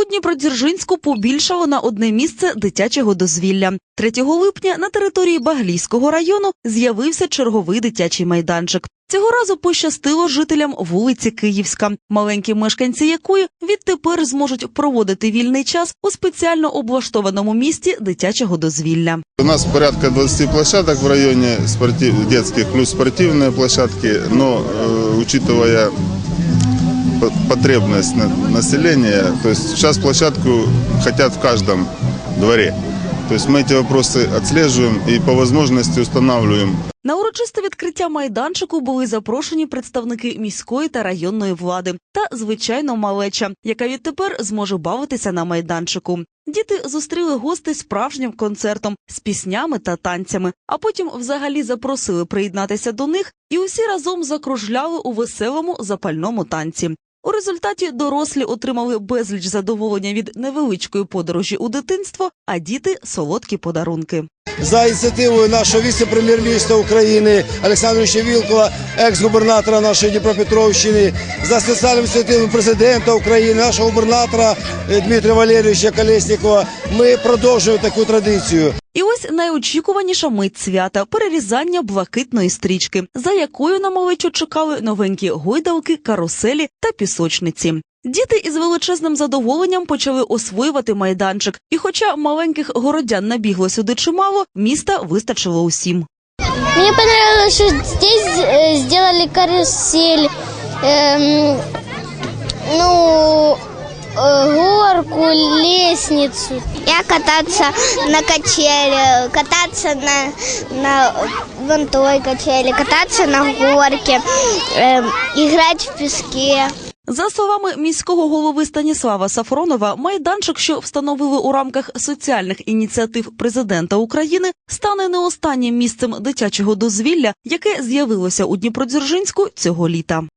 У Дніпродзержинську побільшало на одне місце дитячого дозвілля. 3 липня на території Баглійського району з'явився черговий дитячий майданчик. Цього разу пощастило жителям вулиці Київська, маленькі мешканці якої відтепер зможуть проводити вільний час у спеціально облаштованому місті дитячого дозвілля. У нас порядка 20 площадок в районе спортив, детских, плюс спортивные площадки, но э, учитывая по- потребность на- населения, то есть сейчас площадку хотят в каждом дворе. То есть мы эти вопросы отслеживаем и по возможности устанавливаем На урочисте відкриття майданчику були запрошені представники міської та районної влади та, звичайно, малеча, яка відтепер зможе бавитися на майданчику. Діти зустріли гостей справжнім концертом з піснями та танцями, а потім взагалі запросили приєднатися до них, і усі разом закружляли у веселому запальному танці. У результаті дорослі отримали безліч задоволення від невеличкої подорожі у дитинство, а діти солодкі подарунки. за ініціативою нашого віце-прем'єр-міністра України Олександровича Вілкова, екс-губернатора нашої Дніпропетровщини, за спеціальним ініціативою президента України, нашого губернатора Дмитрія Валерійовича Колєснікова. Ми продовжуємо таку традицію. І ось найочікуваніша мить свята перерізання блакитної стрічки, за якою на малечу чекали новенькі гойдалки, каруселі та пісочниці. Діти із величезним задоволенням почали освоювати майданчик, і хоча маленьких городян набігло сюди чимало, міста вистачило усім. Мне понравилось, что здесь э, сделали карусель, эм, ну, э, горку, лестницу. Я кататься на качели, кататься на, на вон той качели, кататься на горке, эм, играть в песке. За словами міського голови Станіслава Сафронова, майданчик, що встановили у рамках соціальних ініціатив президента України, стане не останнім місцем дитячого дозвілля, яке з'явилося у Дніпродзержинську цього літа.